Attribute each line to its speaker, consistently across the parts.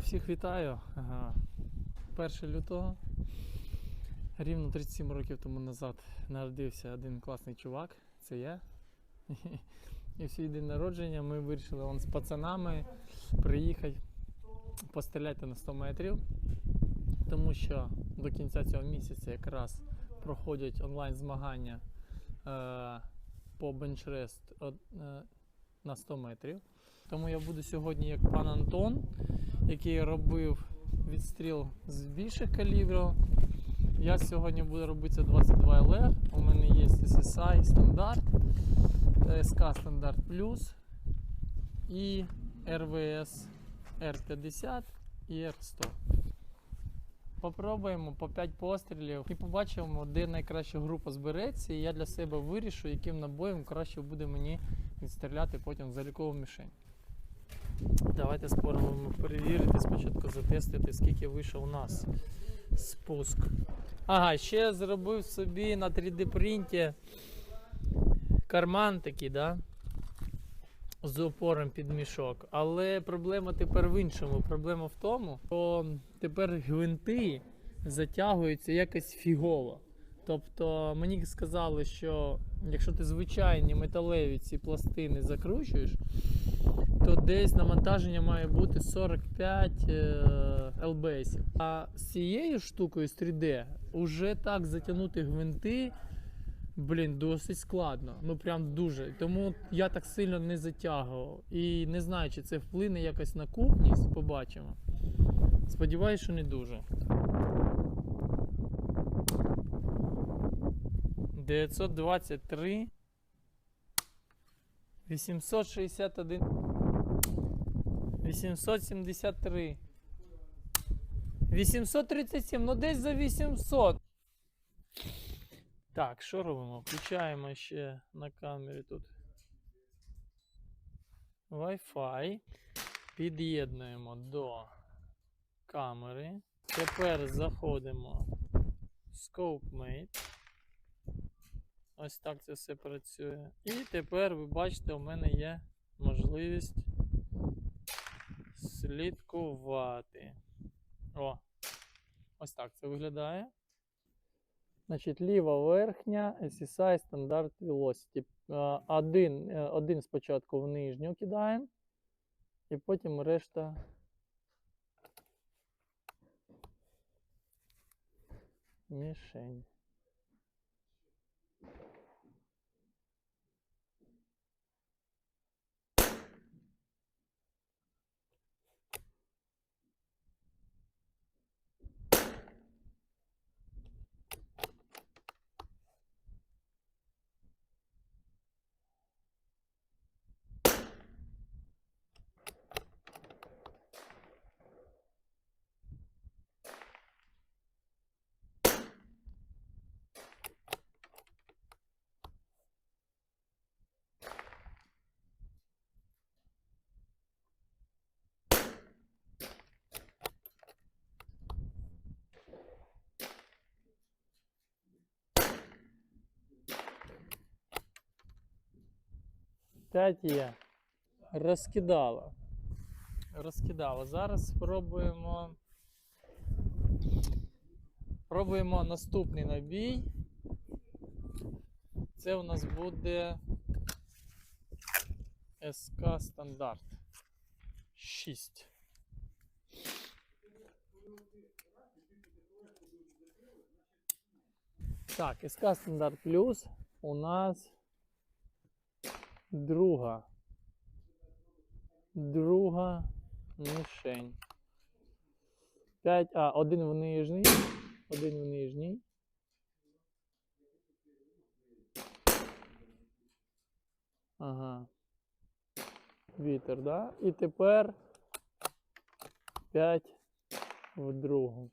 Speaker 1: всіх вітаю. Ага. 1 лютого. Рівно 37 років тому назад народився один класний чувак, це я. І в свій день народження ми вирішили з пацанами приїхати постріляти на 100 метрів. Тому що до кінця цього місяця якраз проходять онлайн змагання е, по бенчрест е, на 100 метрів. Тому я буду сьогодні як пан Антон, який робив відстріл з більших калібрів. Я сьогодні буду робити це 22 LR. У мене є SSI стандарт, SK стандарт плюс і RVS R50 і R100. Попробуємо по 5 пострілів і побачимо, де найкраща група збереться, і я для себе вирішу, яким набоєм краще буде мені відстріляти потім в мішень. Давайте спробуємо перевірити, спочатку затестити, скільки вийшов у нас спуск. Ага, ще зробив собі на 3D принті карман такий, да? з опором під мішок. Але проблема тепер в іншому. Проблема в тому, що тепер гвинти затягуються якось фігово. Тобто мені сказали, що якщо ти звичайні металеві ці пластини закручуєш, то десь навантаження має бути 45 е, ЛБСів. А з цією штукою з 3D вже так затягнути гвинти. Блін, досить складно. Ну прям дуже. Тому я так сильно не затягував. І не знаю, чи це вплине якось на купність, побачимо. Сподіваюсь, що не дуже. 923. 861. 873. 837. Ну десь за 800. Так, що робимо? Включаємо ще на камері тут Wi-Fi. Під'єднуємо до камери. Тепер заходимо в ScopeMate. Ось так це все працює. І тепер ви бачите, у мене є можливість слідкувати. О! Ось так це виглядає. Значить, ліва верхня SSI стандарт Velocity. Е, Один, е, один спочатку в нижню кидаємо, і потім решта. Мішень. П'ять. Розкидала. Розкидала. Зараз спробуємо. Пробуємо наступний набій. Це у нас буде СК стандарт 6. Так, СК стандарт плюс у нас друга. Друга мішень. 5, а, один в нижній. Один в нижній. Ага. Вітер, да? І тепер 5 в другу.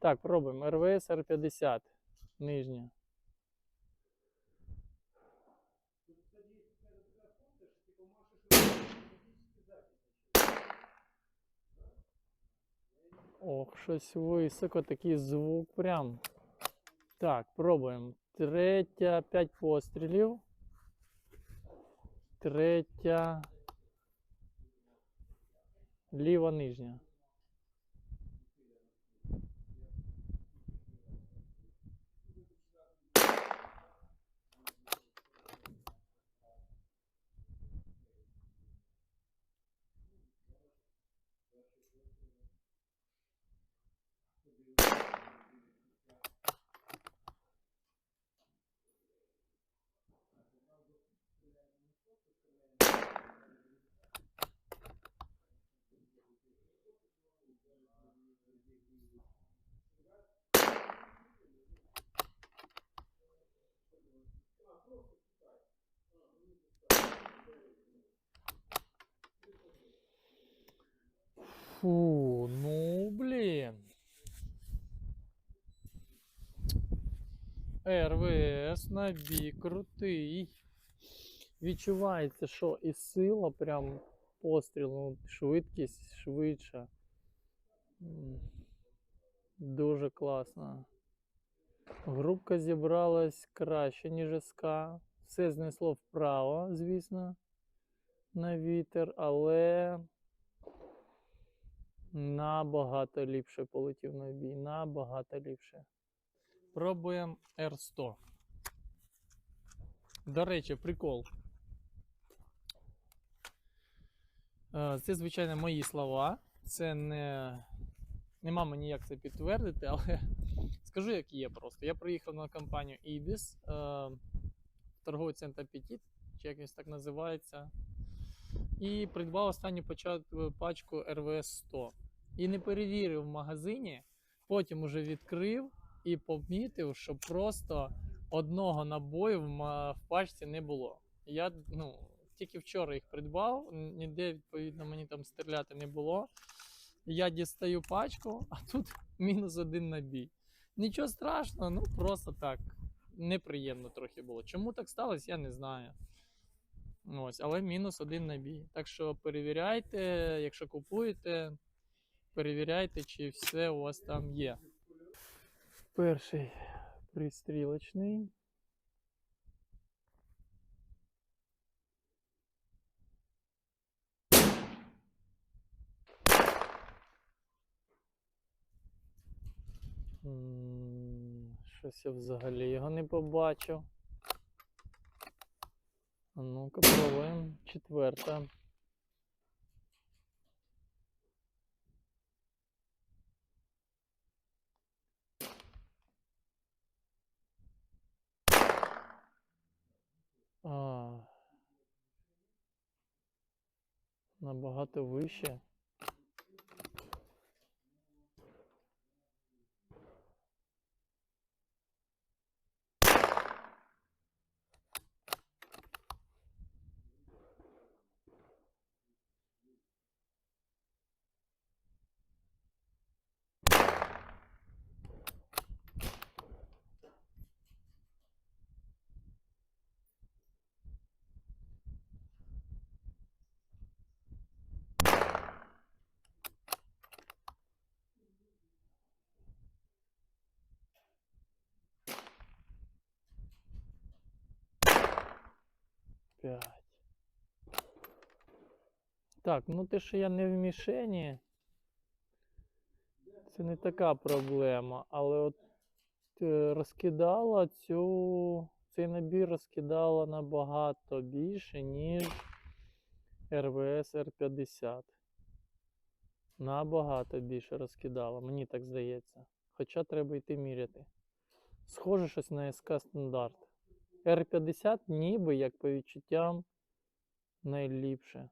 Speaker 1: Так, пробуємо. РВС Р50. Нижня. Ох, щось високо, такий звук прям. Так, пробуємо. Третя, 5 пострілів. Третя. Ліва нижня. Фу, ну блін. РВС набій крутий. Відчувається, що і сила прям пострілу, ну, швидкість швидша. Дуже класно. Групка зібралась краще, ніж СК. Все знесло вправо, звісно, на вітер, але набагато ліпше полетів на бій. Набагато ліпше. Пробуємо R100. До речі, прикол. Е, Це, звичайно, мої слова. Це не. Нема мені як це підтвердити, але скажу, як є просто. Я приїхав на компанію Ibis, е, торговий центр Petit, чи якось так називається. І придбав останню почат- пачку RVS 100. І не перевірив в магазині, потім уже відкрив і помітив, що просто одного набою в пачці не було. Я ну, тільки вчора їх придбав, ніде, відповідно, мені там стріляти не було. Я дістаю пачку, а тут мінус один набій. Нічого страшного, ну просто так. Неприємно трохи було. Чому так сталося, я не знаю. Ось, але мінус один набій. Так що перевіряйте, якщо купуєте, перевіряйте, чи все у вас там є. Перший пристрілочний. Щось я взагалі його не побачив. Ну-ка, пробуємо. Четверта. А. Набагато вище. Так, ну те, що я не в мішені, це не така проблема. Але от е, розкидала цю, цей набір розкидала набагато більше, ніж РВС Р50. Набагато більше розкидала, мені так здається. Хоча треба йти міряти. Схоже щось на СК стандарт. R50 ніби, як по відчуттям, найліпше.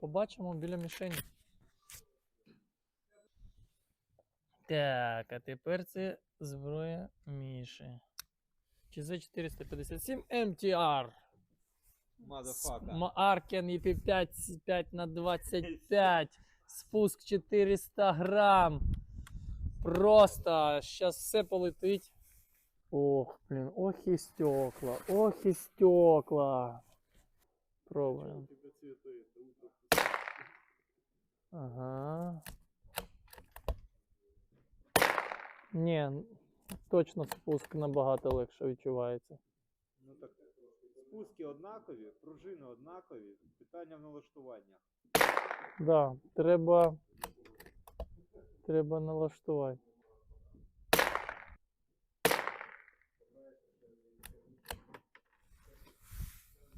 Speaker 1: Побачимо біля мішені. Так, а тепер це зброя Міші. ЧЗ-457 MTR.
Speaker 2: Motherfucker.
Speaker 1: Аркен EP5 5 на 25 Спуск 400 грам. Просто зараз все полетить. Ох, блін, ох і стекла, ох і стекла. Пробуємо. Ага. Ні, точно спуск набагато легше відчувається.
Speaker 2: Ну так, спуски однакові, пружини однакові, питання в налаштуваннях.
Speaker 1: Да, треба. Треба налаштувати.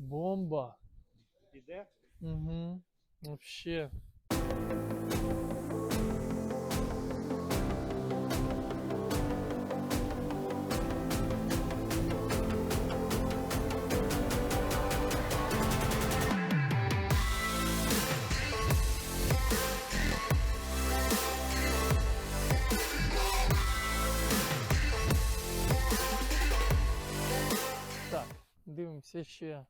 Speaker 1: Бомба.
Speaker 2: Іде?
Speaker 1: Угу. Вообще. Так, дивимося ще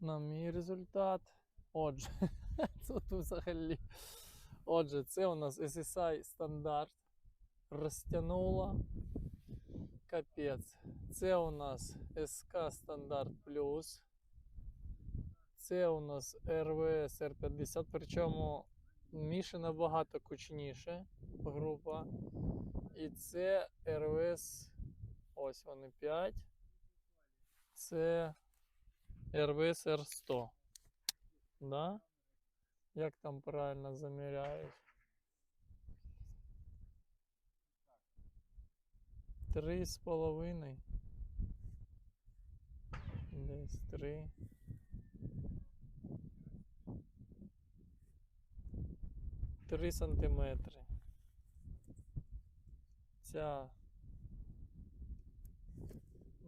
Speaker 1: на мій результат. Отже, тут взагалі. Отже, це у нас SSI стандарт. Розтягнула. Капець. Це у нас SK стандарт плюс. Це у нас RVS R50, причому Міші набагато кучніше група. І це RVS, ось вони 5. Це RVS R100. Да? Як там правильно заміряють? Три з половиною. Десь три. Три сантиметри. Ця.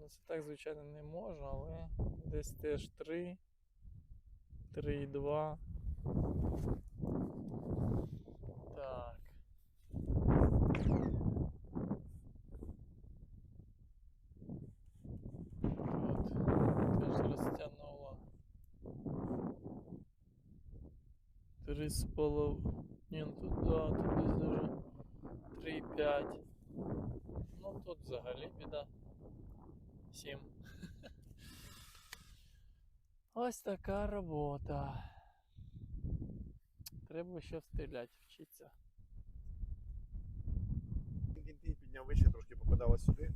Speaker 1: Ну, це так, звичайно, не можна, але десь теж 3. 3,2. Так. Тут теж розтягнуло. Три з полов... Ні, ну тут, да, тут десь даже 3,5. Ну тут взагалі біда. 7. Ось така робота. Треба ще стріляти, вчитися.
Speaker 3: Кінтінь підняв вище, трошки попадало сюди.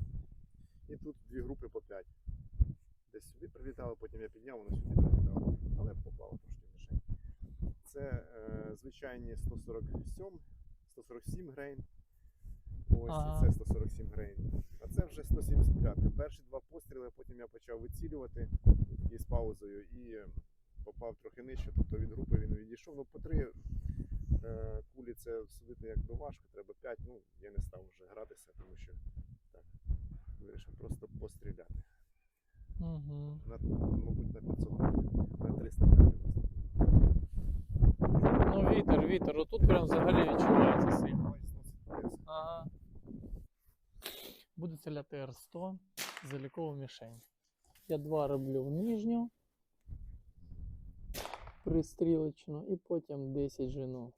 Speaker 3: І тут дві групи по 5. Десь сюди прилітало, потім я підняв, воно сюди прилітало. Але попало трошки мішень. Це е, звичайні 147, 147 грейн. Ось
Speaker 1: Ага.
Speaker 3: це 147 грейн. 175. Перші два постріли, потім я почав вицілювати такий з паузою і е, попав трохи нижче, тобто від групи він відійшов. Ну, по три е, кулі це судити якби важко, треба 5. Ну, я не став вже гратися, тому що так, вирішив просто постріляти.
Speaker 1: Угу.
Speaker 3: На, мабуть, на 500 метрів, на 300 метрів.
Speaker 1: Ну, вітер, вітер. Отут прям взагалі відчувається сильно. Ага. Буду стріляти Р100 залікову мішень. Я два роблю в нижню пристрілочну і потім 10 жену.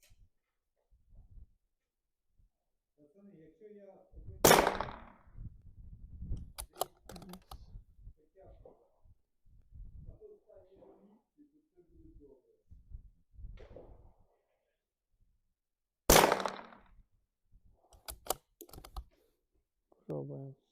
Speaker 1: Пробуємо.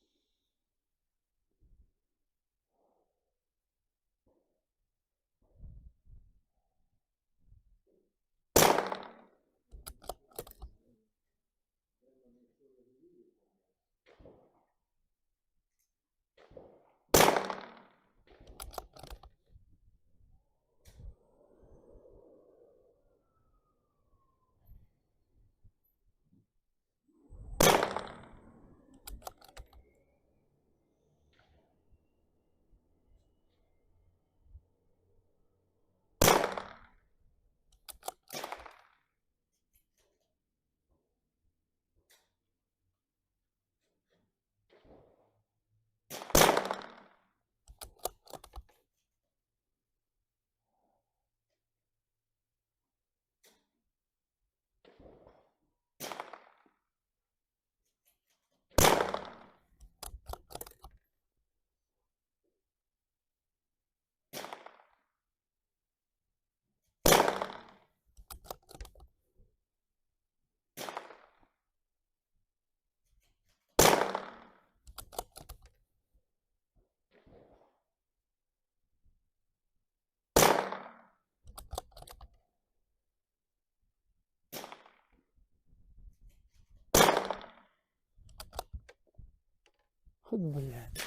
Speaker 1: От, блядь.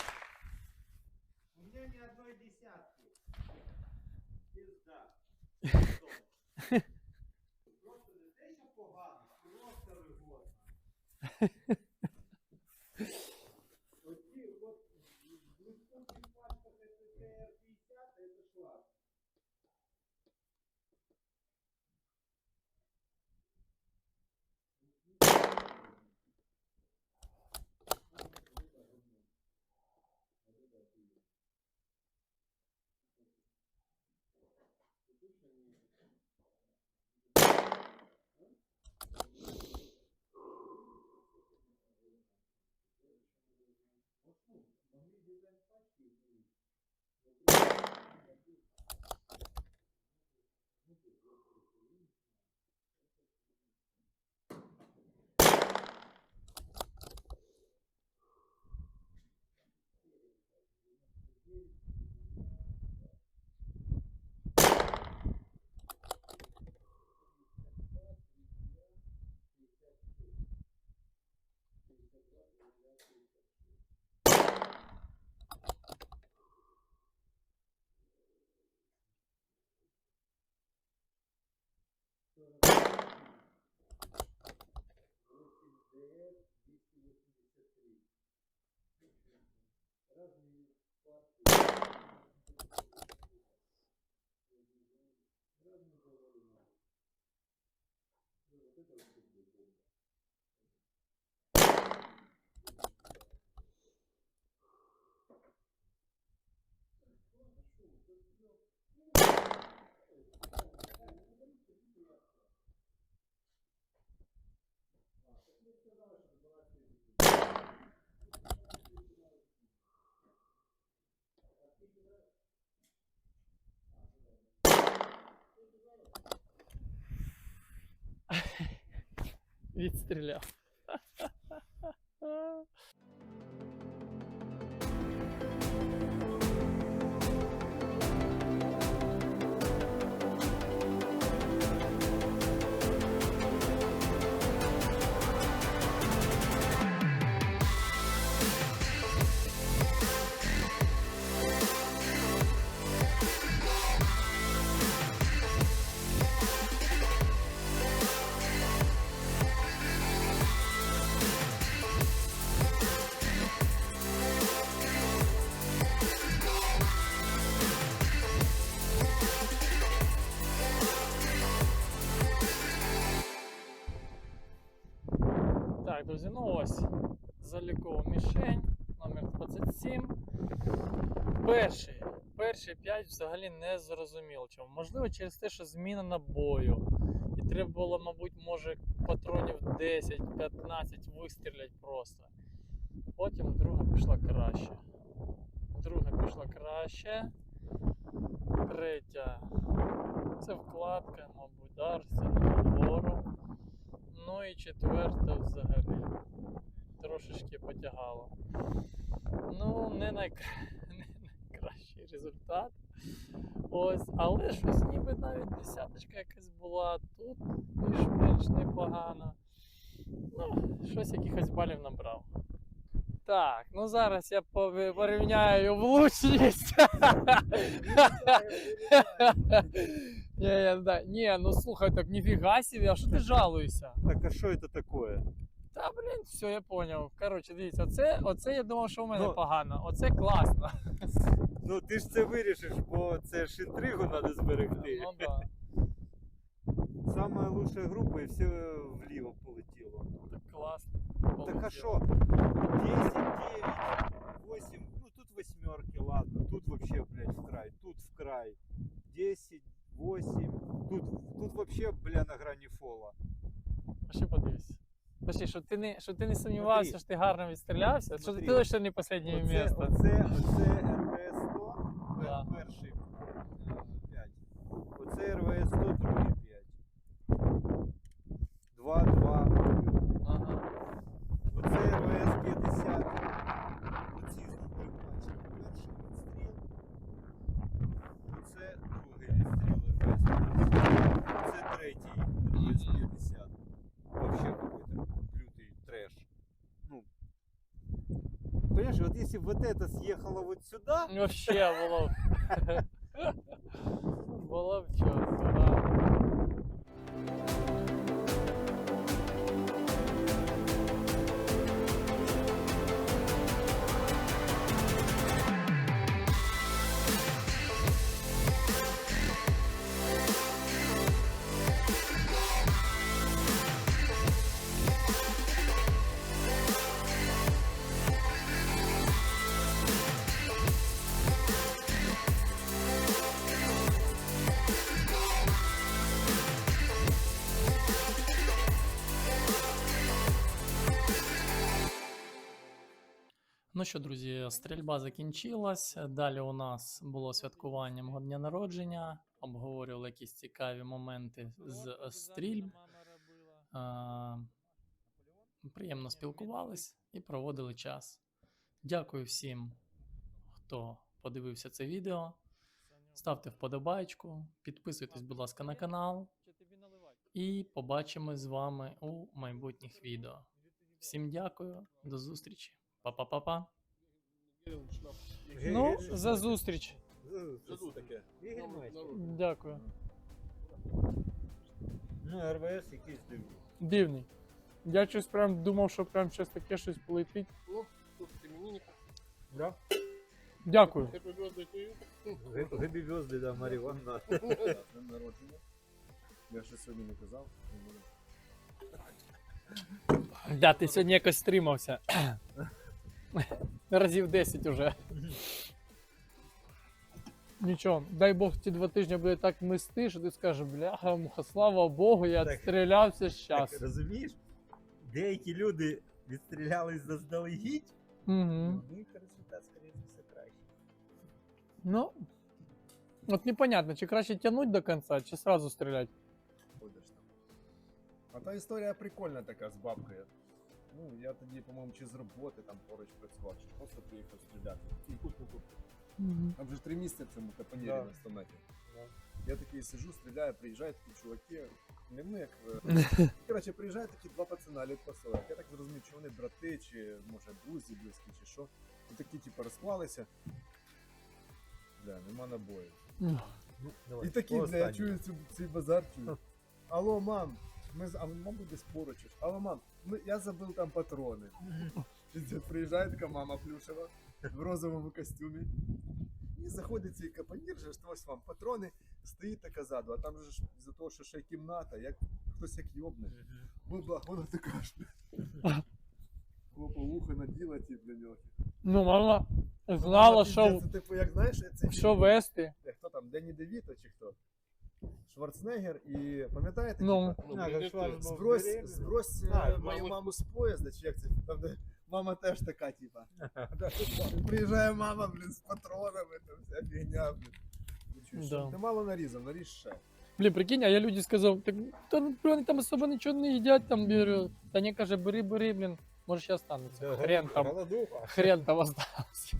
Speaker 2: У меня ни одной десятки. Пизда. Просто не те, що погано, просто вигодно. Thank you. Thank you.
Speaker 1: Відстріляв. Друзі, ну ось залікова мішень номер 27. Перший. Перші 5 взагалі не зрозуміло чому. Можливо, через те, що зміна набою. І треба було, мабуть, може патронів 10-15 вистрілять просто. Потім друга пішла краще. Друга пішла краще. Третя. Це вкладка, мабуть, дар, це вгору. Ну і четверта взагалі. Трошечки потягало. Ну, не, найк... не найкращий результат. Ось, але щось ніби навіть десяточка якась була тут більш-менш непогано. Ну, щось якихось балів набрав. Так, ну зараз я порівняю влучність. Ні, ні, да. Ні, ну слухай, так ніфіга собі, а що ти жалуєшся?
Speaker 2: Так а що це таке?
Speaker 1: Та блін, все, я поняв. Коротше, дивіться, оце, оце я думав, що у мене
Speaker 2: Ну.
Speaker 1: погано. Оце класно.
Speaker 2: Ну ти ж це вирішиш, бо це ж інтригу треба зберегти.
Speaker 1: Ну да.
Speaker 2: Самая лучшая группа і все вліво полетіло.
Speaker 1: Так класно.
Speaker 2: Так а що? 10, 9, 8, ну тут восьмерки, ладно, тут вообще, блядь, в край, тут в край. 10, 8, тут, тут вообще, бля, на грані фола.
Speaker 1: А ще подивись. Почти, що ти не, що ти не сумнівався,
Speaker 2: Смотри.
Speaker 1: що ти гарно відстрілявся, що ти лише не останнє
Speaker 2: Оце,
Speaker 1: місце.
Speaker 2: оце, оце РВС-100,
Speaker 1: Да.
Speaker 2: перший 5. Оце РВС-100, другий 5. 2, 2,
Speaker 1: Ага.
Speaker 2: Оце РВС-50. Оці зуби бачив. Перший відстріл. Оце другий відстріл РВС-50. Це третій РВС-50. Вообще какой-то лютий треш. Ну, Понимаешь, вот если если бы вот это съехало вот сюда,
Speaker 1: Вообще було що, друзі, стрільба закінчилась. Далі у нас було святкування мого дня народження. Обговорювали якісь цікаві моменти з е, стрільб. А, Приємно спілкувались і проводили час. Дякую всім, хто подивився це відео. Ставте вподобайку, підписуйтесь, будь ласка, на канал. І побачимось з вами у майбутніх відео. Всім дякую, до зустрічі. Па-па-па-па. Ну, за зустріч.
Speaker 2: Что таке? Ігор Майський.
Speaker 1: Дякую.
Speaker 2: Ну, РВС якийсь дивний.
Speaker 1: Дивний. Я щось прям думав, що прям щось таке щось полетить.
Speaker 4: Тут именинник.
Speaker 2: Да?
Speaker 1: Дякую.
Speaker 2: Гибі звезди, да, Марія Івановна.
Speaker 3: Народження. Я ще сьогодні не казав.
Speaker 1: Да, ти сьогодні якось стримався. Разів 10 уже. Нічого, дай Бог ці два тижні буде так мести, що ти скажеш, бляха, муха, слава Богу, я
Speaker 2: Так.
Speaker 1: відстрілявся щас.
Speaker 2: Так, розумієш? Деякі люди відстрілялись заздалегідь,
Speaker 1: Угу.
Speaker 2: у них результат, скоріше все, кращий.
Speaker 1: Ну, от непонятно, чи краще тягнуть до кінця, чи сразу стріляти.
Speaker 3: Ходиш там. А та історія прикольна така з бабкою. Ну, я тоді, по-моєму, чи з роботи там поруч працював, чи просто приїхав стріляти. І кутку кутку. Там вже три місяці в цьому капонірі
Speaker 2: Да.
Speaker 3: на 100 метрів. Я такий сижу, стріляю, приїжджають такі чуваки. Не ми, як. е, Коротше, приїжджають такі два пацана літ по 40. Я так зрозумів, чи вони брати, чи може друзі близькі, чи що. І такі, типу, розклалися. Бля, нема набою.
Speaker 2: Ну,
Speaker 3: І такі, бля, я чую цю, цей базар чую. Алло, мам, ми з- а мабуть десь поруч. ж. Алло, мам, я забив там патрони. Пиздец, приїжджає така мама плюшева в розовому костюмі. І заходить цей капонір, же ось вам патрони, стоїть така ззаду, а там же ж за того, що ще кімната, як хтось як йобне. Баба, вона така ж. Хлопа вуха наділа ті для нього.
Speaker 1: Ну, мама знала, що,
Speaker 3: Це типу, як знаєш, це
Speaker 1: що вести.
Speaker 3: Е, хто там, Дені Девіто чи хто? Шварценеггер і пам'ятаєте?
Speaker 1: Ну.
Speaker 2: Шварц був
Speaker 3: Збрось,
Speaker 2: беременний.
Speaker 3: збрось е,
Speaker 2: А,
Speaker 3: мою
Speaker 4: маму-
Speaker 3: маму з поїзда, чи як це? Там, де мама теж така, типа. Приїжджає мама, блін, з патронами, там вся фігня, блін. Ну, чуєш,
Speaker 1: Да.
Speaker 3: Ти мало нарізав, наріж ще.
Speaker 1: Блін, прикинь, а я люди сказав, так та ну, вони там особо нічого не їдять, там беру. Та не каже, бери, бери, блін, може ще останеться. Хрен там,
Speaker 2: Голодуха.
Speaker 1: хрен там остався.